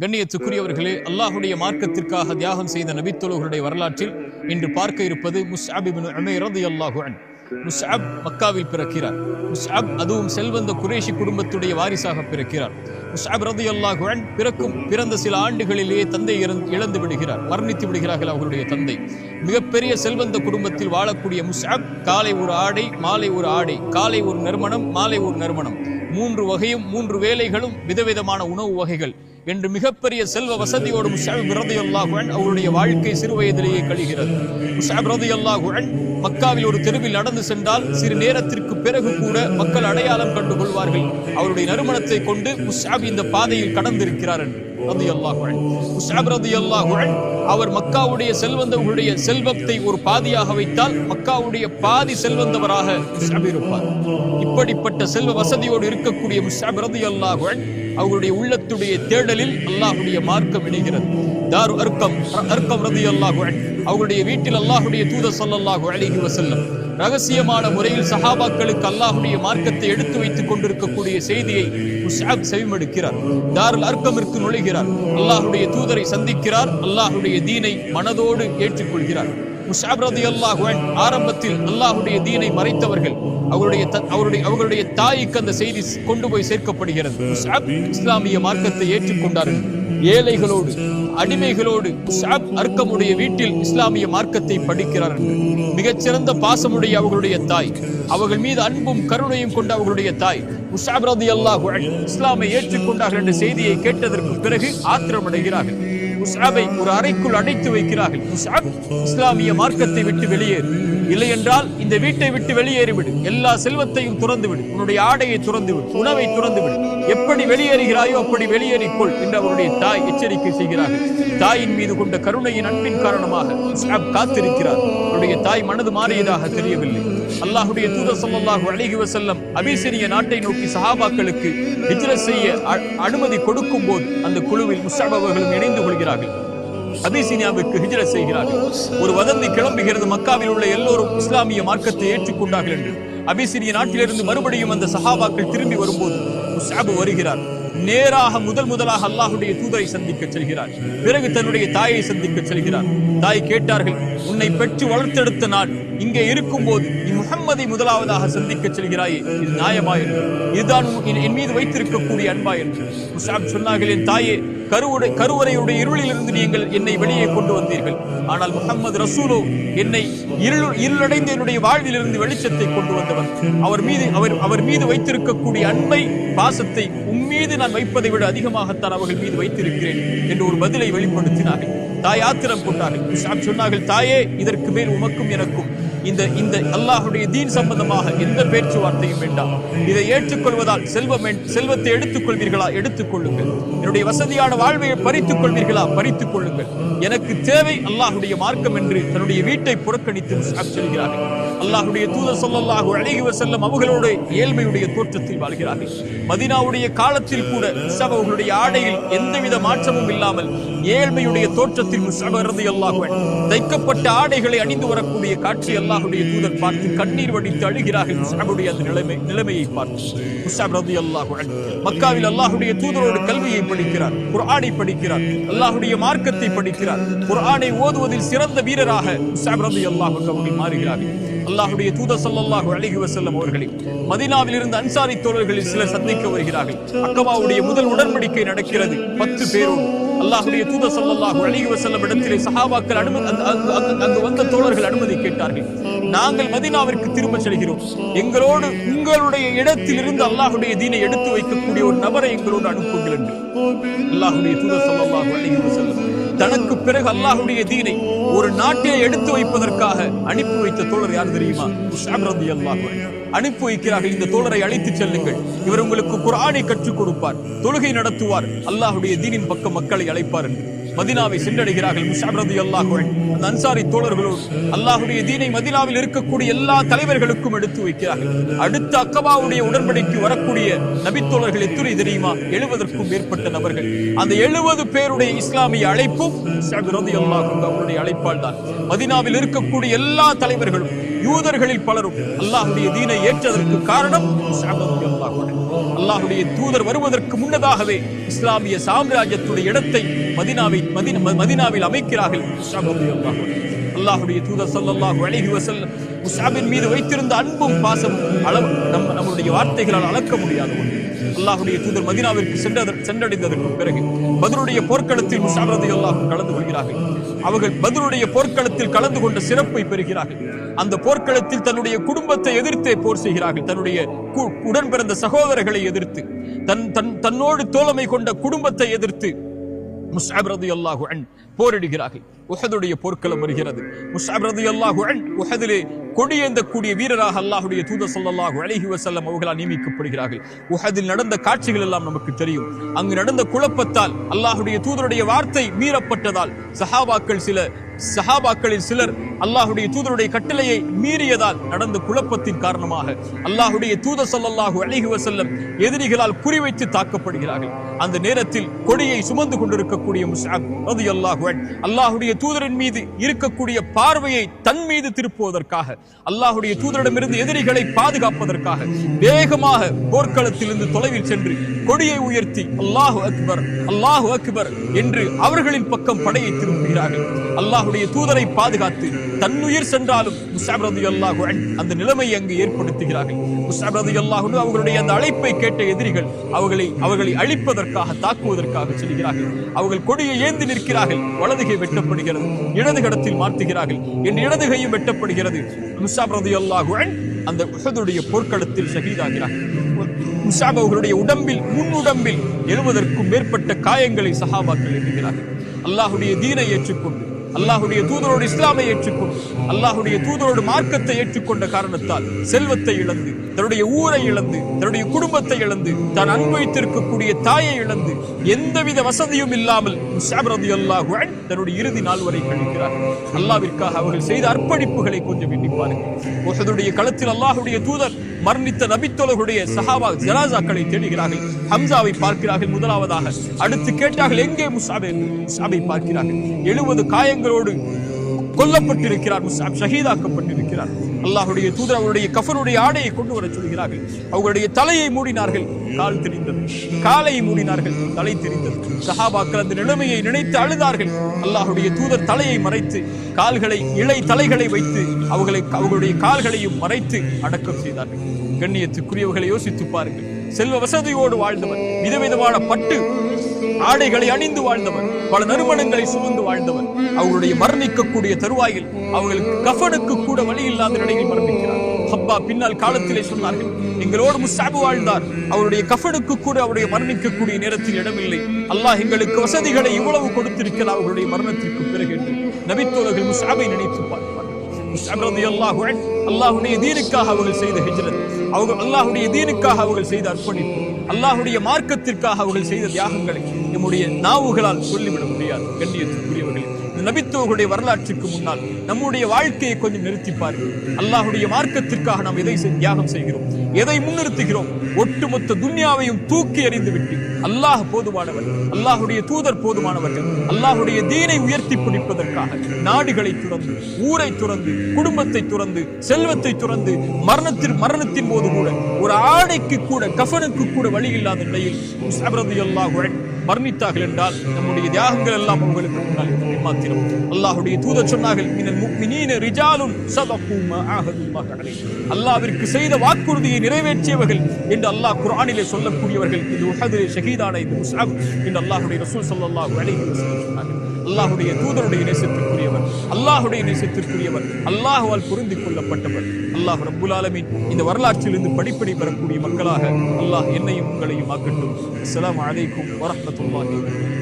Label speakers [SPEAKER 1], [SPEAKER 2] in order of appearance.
[SPEAKER 1] கண்ணியத்துக்குரியவர்களே அல்லாஹுடைய மார்க்கத்திற்காக தியாகம் செய்த நபித்தோழர்களுடைய வரலாற்றில் இன்று பார்க்க இருப்பது முஸ்அப் இப்னு உமைர் முஸ்அப் மக்காவில் பிறக்கிறார். முஸ்அப் அதுவும் செல்வந்த குரேஷி குடும்பத்துடைய வாரிசாக பிறக்கிறார். முஸ்அப் ரதி அல்லாஹுவன் பிறக்கும் பிறந்த சில ஆண்டுகளிலேயே தந்தை இழந்து விடுகிறார். மரணித்து விடுகிறார்கள் அவர்களுடைய தந்தை. மிகப்பெரிய செல்வந்த குடும்பத்தில் வாழக்கூடிய முஸ்அப் காலை ஒரு ஆடை மாலை ஒரு ஆடை காலை ஒரு நறுமணம் மாலை ஒரு நறுமணம். மூன்று வகையும் மூன்று வேலைகளும் விதவிதமான உணவு வகைகள். என்று மிகப்பெரிய செல்வ வசதியோடு முஷாப் ரதியல்லாஹு அன்ஹு அவருடைய வாழ்க்கை சிறு வயதிலேயே கழிகிறது. முஷாப் ரதியல்லாஹு அன்ஹு மக்காவில் ஒரு தெருவில் நடந்து சென்றால் சிறு நேரத்திற்கு பிறகு கூட மக்கள் அடையாளம் கண்டு கொள்வார்கள் அவருடைய நறுமணத்தை கொண்டு முஷாப் இந்த பாதையில் கடந்திருக்கிறார் என்று. ரதியல்லாஹு அன்ஹு. அவர் மக்காவுடைய செல்வந்தவர்களுடைய செல்வத்தை ஒரு பாதியாக வைத்தால் மக்காவுடைய பாதி செல்வந்தவராக முஷாப் இருப்பார். இப்படிப்பட்ட செல்வ வசதியோடு இருக்கக்கூடிய முஷாப் ரதியல்லாஹு அவருடைய உள்ளத்துடைய தேடலில் அல்லாஹுடைய மார்க்கம் இணைகிறது. தாரு அர்க்கம் அர்க்கம் ரதி அல்லாஹு அவருடைய வீட்டில் அல்லாஹுடைய தூதர் சொல்லல்லாஹு அழகி வசல்லம் ரகசியமான முறையில் சஹாபாக்களுக்கு அல்லாஹுடைய மார்க்கத்தை எடுத்து வைத்துக் கொண்டிருக்கக்கூடிய செய்தியை முஷாப் செவிமடுக்கிறார் தாருல் அர்க்கமிற்கு நுழைகிறார். அல்லாஹுடைய தூதரை சந்திக்கிறார். அல்லாஹுடைய தீனை மனதோடு ஏற்றுக்கொள்கிறார். முஷாப் ரலியல்லாஹு அல்லாஹ் ஆரம்பத்தில் அல்லாஹுடைய தீனை மறைத்தவர்கள் அவருடைய த- அவருடைய அவர்களுடைய தாய்க்கு அந்த செய்தி கொண்டு போய் சேர்க்கப்படுகிறது. இஸ்லாமிய மார்க்கத்தை ஏற்றுக்கொண்டார்கள். ஏழைகளோடு அடிமைகளோடு ஷாப் அர்க்கமுடைய வீட்டில் இஸ்லாமிய மார்க்கத்தை படிக்கிறார் மிகச்சிறந்த பாசமுடைய அவர்களுடைய தாய் அவர்கள் மீது அன்பும் கருணையும் கொண்ட அவர்களுடைய தாய் உஷாப் ரலியல்லாஹு அன்ஹு இஸ்லாமை ஏற்றுக்கொண்டார்கள் என்ற செய்தியை கேட்டதற்கு பிறகு ஆத்திரமடைகிறார்கள். உஷாபை ஒரு அறைக்குள் அடைத்து வைக்கிறார்கள். உஷாப் இஸ்லாமிய மார்க்கத்தை விட்டு வெளியேறு. இல்லை என்றால் இந்த வீட்டை விட்டு வெளியேறிவிடு. எல்லா செல்வத்தையும் துறந்துவிடு. உன்னுடைய ஆடையை துறந்துவிடு. உணவை துறந்துவிடு. எப்படி வெளியேறுகிறாயோ அப்படி வெளியேறிக்கொள் என்று அவருடைய தாய் எச்சரிக்கை செய்கிறார்கள். தாயின் மீது கொண்ட கருணையின் அன்பின் காரணமாக காத்திருக்கிறார். அவருடைய தாய் மனது மாறியதாக தெரியவில்லை. அல்லாஹுடைய தூத ஸல்லல்லாஹு அழகி வசல்லம் அபிசிரிய நாட்டை நோக்கி சஹாபாக்களுக்கு ஹிஜ்ரத் செய்ய அனுமதி கொடுக்கும் போது அந்த குழுவில் முஸ்அப் அவர்களும் இணைந்து கொள்கிறார்கள். அபிசீனியாவிற்கு ஹிஜ்ரத் செய்கிறார்கள். ஒரு வதந்தி கிளம்புகிறது. மக்காவில் உள்ள எல்லோரும் இஸ்லாமிய மார்க்கத்தை ஏற்றுக்கொண்டார்கள் என்று. அபிசிரிய நாட்டிலிருந்து மறுபடியும் அந்த சஹாபாக்கள் திரும்பி வரும்போது முசாபு வருகிறார். நேராக முதல் முதலாக அல்லாஹுடைய தூதரை சந்திக்க செல்கிறார். பிறகு தன்னுடைய தாயை சந்திக்க செல்கிறார். தாய் கேட்டார்கள் உன்னை பெற்று வளர்த்தெடுத்த நான் இங்கே இருக்கும்போது போது முகம்மதை முதலாவதாக சந்திக்க செல்கிறாய். இது நியாயமா என்று. இதுதான் என் மீது வைத்திருக்கக்கூடிய அன்பா என்று. சொன்னார்கள் என் தாயே கருவுடை கருவறையுடைய இருளிலிருந்து நீங்கள் என்னை வெளியே கொண்டு வந்தீர்கள். ஆனால் முகமது ரசூலோ என்னை இருள் இருளடைந்த என்னுடைய வாழ்விலிருந்து வெளிச்சத்தை கொண்டு வந்தவர் அவர் மீது அவர் அவர் மீது வைத்திருக்கக்கூடிய அன்பை பாசத்தை உம்மீது நான் வைப்பதை விட அதிகமாகத்தான் அவர்கள் மீது வைத்திருக்கிறேன் என்று ஒரு பதிலை வெளிப்படுத்தினார்கள். தாய் ஆத்திரம் கொண்டார்கள் சொன்னார்கள் தாயே இதற்கு மேல் உமக்கும் எனக்கும் இந்த இந்த அல்லாஹுடைய தீன் சம்பந்தமாக எந்த பேச்சுவார்த்தையும் வேண்டாம். இதை ஏற்றுக்கொள்வதால் செல்வம் செல்வத்தை எடுத்துக் கொள்வீர்களா எடுத்துக் கொள்ளுங்கள் என்னுடைய வசதியான வாழ்வை பறித்துக் கொள்வீர்களா பறித்துக் கொள்ளுங்கள் எனக்கு தேவை அல்லாஹுடைய மார்க்கம் என்று தன்னுடைய வீட்டை புறக்கணித்து சொல்கிறார்கள். அல்லாஹுடைய தூதர் சொல்லல்லாஹு அழகி செல்லும் அவர்களோடு ஏழ்மையுடைய தோற்றத்தில் வாழ்கிறார்கள். மதினாவுடைய காலத்தில் கூட முஸ்அப் அவர்களுடைய ஆடையில் எந்தவித மாற்றமும் இல்லாமல் ஏழ்மையுடைய தோற்றத்தில் முஸ்அப் இருந்து அல்லாஹுவன் தைக்கப்பட்ட ஆடைகளை அணிந்து வரக்கூடிய காட்சி அல்லாஹுடைய தூதர் பார்த்து கண்ணீர் வடித்து அழுகிறார்கள். முஸ்அபுடைய அந்த நிலைமை நிலைமையை பார்த்து முஸ்அப் ரலியல்லாஹு அல்லாஹுவன் மக்காவில் அல்லாஹுடைய தூதரோடு கல்வியை படிக்கிறார் குர்ஆனை படிக்கிறார் அல்லாஹுடைய மார்க்கத்தை படிக்கிறார். குர்ஆனை ஓதுவதில் சிறந்த வீரராக முஸ்அப் ரலியல்லாஹு அன்ஹு மாறுகிறார்கள். அல்லாஹுடைய தூதர் சல்லாஹு அழகி வசல்லம் அவர்களை மதீனாவில் இருந்த அன்சாரி தோழர்களில் சிலர் சந்திக்க வருகிறார்கள். அக்கபாவுடைய முதல் உடன்படிக்கை நடக்கிறது. பத்து பேரோடு அல்லாஹுடைய தூதர் சல்லாஹு அழகி வசல்லம் இடத்திலே சஹாபாக்கள் அனுமதி அங்கு- அங்கு- வந்த தோழர்கள் அனுமதி கேட்டார்கள். நாங்கள் மதீனாவிற்கு திரும்ப செல்கிறோம். எங்களோடு உங்களுடைய இடத்தில் இருந்து அல்லாஹுடைய தீனை எடுத்து வைக்கக்கூடிய ஒரு நபரை எங்களோடு அனுப்புங்கள் என்று அல்லாஹுடைய தூதர் சல்லாஹு அழகி வசல்லம் தனக்கு பிறகு அல்லாஹுடைய தீனை ஒரு நாட்டிலே எடுத்து வைப்பதற்காக அனுப்பி வைத்த தோழர் யார் தெரியுமா? உஸ்ஆப் அனுப்பி வைக்கிறார்கள். இந்த தோழரை அழைத்துச் செல்லுங்கள். இவர் உங்களுக்கு குரானை கற்றுக் கொடுப்பார் தொழுகை நடத்துவார். அல்லாஹுடைய தீனின் பக்கம் மக்களை அழைப்பார் என்று. மதினாவை சென்றடைகிறார்கள். முஸ்அப் ரலியல்லாஹு அந்த அன்சாரி தோழர்களோடு அல்லாஹுடைய தீனை மதினாவில் இருக்கக்கூடிய எல்லா தலைவர்களுக்கும் எடுத்து வைக்கிறார்கள். அடுத்த அக்கபாவுடைய உடன்படிக்கு வரக்கூடிய நபித்தோழர்கள் எத்துணை தெரியுமா? எழுபதற்கும் மேற்பட்ட நபர்கள். அந்த எழுபது பேருடைய இஸ்லாமிய அழைப்பும் அவருடைய அழைப்பால் தான். மதினாவில் இருக்கக்கூடிய எல்லா தலைவர்களும் யூதர்களில் பலரும் அல்லாஹுடைய தீனை ஏற்றதற்கு காரணம் முஸ்அப் அல்லாஹுடைய தூதர் வருவதற்கு முன்னதாகவே இஸ்லாமிய சாம்ராஜ்யத்துடைய இடத்தை மதினாவை மதின மதினாவில் அமைக்கிறார்கள். அல்லாஹுடைய தூதர் ஸல்லல்லாஹு அழகி வசல் முசாபின் மீது வைத்திருந்த அன்பும் பாசமும் அளவு நம்ம நம்முடைய வார்த்தைகளால் அளக்க முடியாத ஒன்று அல்லாஹுடைய தூதர் மதினாவிற்கு சென்றதற் சென்றடைந்ததற்கு பிறகு பதிலுடைய போர்க்களத்தில் முஸ்அப் அல்லாஹும் கலந்து கொள்கிறார்கள். அவர்கள் பதிலுடைய போர்க்களத்தில் கலந்து கொண்ட சிறப்பை பெறுகிறார்கள். அந்த போர்க்களத்தில் தன்னுடைய குடும்பத்தை எதிர்த்தே போர் செய்கிறார்கள். தன்னுடைய கு- உடன் பிறந்த சகோதரர்களை எதிர்த்து தன் தன் தன்னோடு தோழமை கொண்ட குடும்பத்தை எதிர்த்து முஸ்அப் ரலியல்லாஹு அன் போரிடுகிறார்கள். உஹதுடைய போர்க்களம் வருகிறது. முஸ்அப் ரலியல்லாஹு அன் உஹதிலே கொடியேந்தக்கூடிய வீரராக அல்லாஹ்வுடைய தூதர் ஸல்லல்லாஹு அலைஹி வஸல்லம் அவர்களால் நியமிக்கப்படுகிறார்கள். உஹதில் நடந்த காட்சிகள் எல்லாம் நமக்கு தெரியும். அங்கு நடந்த குழப்பத்தால் அல்லாஹ்வுடைய தூதருடைய வார்த்தை மீறப்பட்டதால் சஹாபாக்கள் சில சஹாபாக்களில் சிலர் அல்லாஹுடைய தூதருடைய கட்டளையை மீறியதால் நடந்த குழப்பத்தின் காரணமாக அல்லாஹுடைய தூதர் ஸல்லல்லாஹு அலைஹி வசல்லம் எதிரிகளால் குறிவைத்து தாக்கப்படுகிறார்கள். அந்த நேரத்தில் கொடியை சுமந்து கொண்டிருக்கக்கூடிய முஸ்அப் அது அல்லாஹுவன் அல்லாஹுடைய தூதரின் மீது இருக்கக்கூடிய பார்வையை தன் மீது திருப்புவதற்காக அல்லாஹுடைய தூதரிடமிருந்து எதிரிகளை பாதுகாப்பதற்காக வேகமாக போர்க்களத்திலிருந்து தொலைவில் சென்று கொடியை உயர்த்தி அல்லாஹு அக்பர் அல்லாஹு அக்பர் என்று அவர்களின் பக்கம் படையை திரும்புகிறார்கள். அல்லாஹுடைய தூதரை பாதுகாத்து தன்னுயிர் சென்றாலும் முசாப் ரதி அல்லாஹு அந்த நிலைமையை அங்கு ஏற்படுத்துகிறார்கள். முசாப் ரதி அல்லாஹு அவர்களுடைய அந்த அழைப்பை கேட்ட எதிரிகள் அவர்களை அவர்களை அழிப்பதற்காக தாக்குவதற்காக செல்கிறார்கள். அவர்கள் கொடியை ஏந்தி நிற்கிறார்கள். வலதுகை வெட்டப்படுகிறது. இடது கடத்தில் மாற்றுகிறார்கள். என் இடதுகையும் வெட்டப்படுகிறது. முசாப் ரதி அல்லாஹு அந்த உஹதுடைய போர்க்களத்தில் ஷஹீதாகிறார்கள் முசாப் அவர்களுடைய உடம்பில் முன் உடம்பில் எழுபதற்கும் மேற்பட்ட காயங்களை சஹாபாக்கள் எண்ணுகிறார்கள். அல்லாஹுடைய தீனை ஏற்றுக்கொண்டு அல்லாஹுடைய தூதரோடு இஸ்லாமை ஏற்றுக்கொண்டு அல்லாஹுடைய தூதரோடு மார்க்கத்தை ஏற்றுக்கொண்ட காரணத்தால் செல்வத்தை இழந்து தன்னுடைய ஊரை இழந்து தன்னுடைய குடும்பத்தை இழந்து தான் அனுபவித்திருக்கக்கூடிய தாயை இழந்து எந்தவித வசதியும் இல்லாமல் தன்னுடைய இறுதி நாள் வரை கழிக்கிறார். அல்லாவிற்காக அவர்கள் செய்த அர்ப்பணிப்புகளை கொஞ்சம் எண்ணி பாருங்கள். களத்தில் அல்லாஹுடைய தூதர் மரணித்த நபித்தோழர்களுடைய சஹாபா ஜனாசாக்களை தேடுகிறார்கள். ஹம்சாவை பார்க்கிறார்கள் முதலாவதாக. அடுத்து கேட்டார்கள் எங்கே முஸ்அப் முசாபை பார்க்கிறார்கள். எழுபது காயங்களோடு கொல்லப்பட்டிருக்கிறார் ஷஹீதாக்கப்பட்டிருக்கிறார். அல்லாஹுடைய தூதர் அவருடைய கஃபருடைய ஆடையை கொண்டு வர சொல்கிறார்கள். அவர்களுடைய தலையை மூடினார்கள் கால் தெரிந்தது. காலை மூடினார்கள் தலை தெரிந்தது. சஹாபாக்கள் அந்த நிலைமையை நினைத்து அழுதார்கள். அல்லாஹுடைய தூதர் தலையை மறைத்து கால்களை இளை தலைகளை வைத்து அவர்களை அவர்களுடைய கால்களையும் மறைத்து அடக்கம் செய்தார்கள். கண்ணியத்துக்குரியவர்களை யோசித்து பாருங்கள். செல்வ வசதியோடு வாழ்ந்தவர் விதவிதமான பட்டு ஆடைகளை அணிந்து வாழ்ந்தவர் பல நறுமணங்களை சுமந்து வாழ்ந்தவர் அவர்களுடைய மரணிக்கக்கூடிய தருவாயில் அவர்களுக்கு கஃபனுக்கு கூட வழி இல்லாத நிலையில் மரணிக்கிறார். ஹப்பா பின்னால் காலத்திலே சொன்னார்கள் எங்களோடு முஸ்தாபு வாழ்ந்தார். அவருடைய கஃபனுக்கு கூட அவருடைய மரணிக்கக்கூடிய நேரத்தில் இடமில்லை. அல்லாஹ் எங்களுக்கு வசதிகளை இவ்வளவு கொடுத்திருக்கிறார் அவர்களுடைய மரணத்திற்கு பிறகு என்று நபித்தோழர்கள் முஸ்தாபை நினைத்து பார்ப்பார்கள். அல்லாஹ் ரலியல்லாஹு தீனுக்காக அவர்கள் செய்த ஹிஜ்ரத். அவங்க அல்லாஹுடைய தீனுக்காக அவர்கள் செய்த அர்ப்பணிப்பு அல்லாஹுடைய மார்க்கத்திற்காக அவர்கள் செய்த தியாகங்களை நம்முடைய நாவுகளால் சொல்லிவிட முடியாது. கண்ணியத்திற்குரியவர்கள் நபித்துவர்களுடைய வரலாற்றுக்கு முன்னால் நம்முடைய வாழ்க்கையை கொஞ்சம் நிறுத்தி பாருங்கள் மார்க்கத்திற்காக நாம் எதை தியாகம் செய்கிறோம்? எதை முன்னிறுத்துகிறோம்? ஒட்டுமொத்த துன்யாவையும் தூக்கி எறிந்து விட்டு அல்லாஹ் போதுமானவர் அல்லாஹுடைய தூதர் போதுமானவர்கள் அல்லாஹுடைய தீனை உயர்த்தி பிடிப்பதற்காக நாடுகளை துறந்து ஊரை துறந்து குடும்பத்தை துறந்து செல்வத்தை துறந்து மரணத்தின் மரணத்தின் போது கூட ஒரு ஆடைக்கு கூட கஃபனுக்கு கூட வழி இல்லாத நிலையில் மரணித்தார்கள் என்றால் நம்முடைய தியாகங்கள் எல்லாம் உங்களுக்கு முன்னால் மாத்திரம் அல்லாஹுடைய தூதர் சொன்னார்கள் மினல் முஃமினீன ரிஜாலுன் ஆஹதுல்லாஹ் அலைஹி அல்லாஹ்விற்கு செய்த வாக்குறுதியை நிறைவேற்றியவர்கள் என்று அல்லாஹ் குர்ஆனிலே சொல்லக்கூடியவர்கள் இது உஹதிலே ஷஹீதான இது முஸ்அப் என்று அல்லாஹ்வுடைய ரசூல் ஸல்லல்லாஹு அலைஹி வஸல்லம் சொன்னார்கள். தூதருடைய நேசத்திற்குரியவர் அல்லாஹுடைய நேசத்திற்குரியவர் அல்லாஹுவால் புரிந்து கொள்ளப்பட்டவர். அல்லாஹ் ரப்புல் ஆலமின் இந்த வரலாற்றிலிருந்து படிப்படி பெறக்கூடிய மக்களாக அல்லாஹ் என்னையும் உங்களையும் ஆக்கட்டும். அஸ்ஸலாமு அலைக்கும் வரஹ்மத்துல்லாஹி